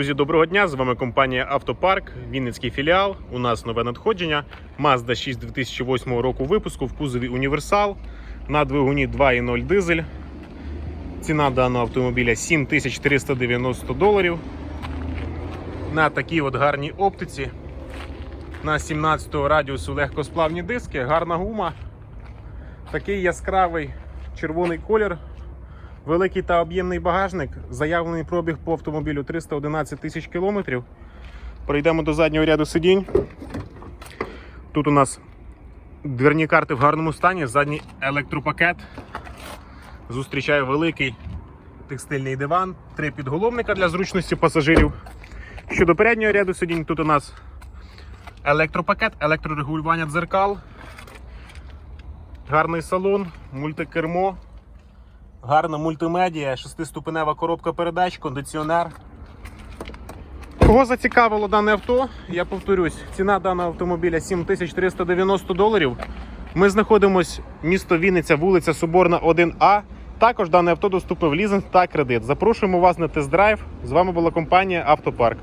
Друзі, доброго дня! З вами компанія Автопарк, Вінницький філіал. У нас нове надходження. Mazda 6 2008 року випуску в кузові Універсал на двигуні 2.0 дизель. Ціна даного автомобіля 7390 доларів. На такій от гарній оптиці. На 17 радіусу легкосплавні диски, гарна гума. Такий яскравий червоний колір. Великий та об'ємний багажник. Заявлений пробіг по автомобілю 311 тисяч кілометрів. Пройдемо до заднього ряду сидінь. Тут у нас дверні карти в гарному стані, задній електропакет. Зустрічає великий текстильний диван, три підголовника для зручності пасажирів. Щодо переднього ряду сидінь, тут у нас електропакет, електрорегулювання дзеркал, гарний салон, мультикермо. Гарна мультимедіа, шестиступенева коробка передач, кондиціонер. Кого зацікавило дане авто? Я повторюсь, ціна даного автомобіля 7390 доларів. Ми знаходимося місто Вінниця, вулиця Соборна, 1А. Також дане авто доступне в лізинг та кредит. Запрошуємо вас на тест-драйв. З вами була компанія Автопарк.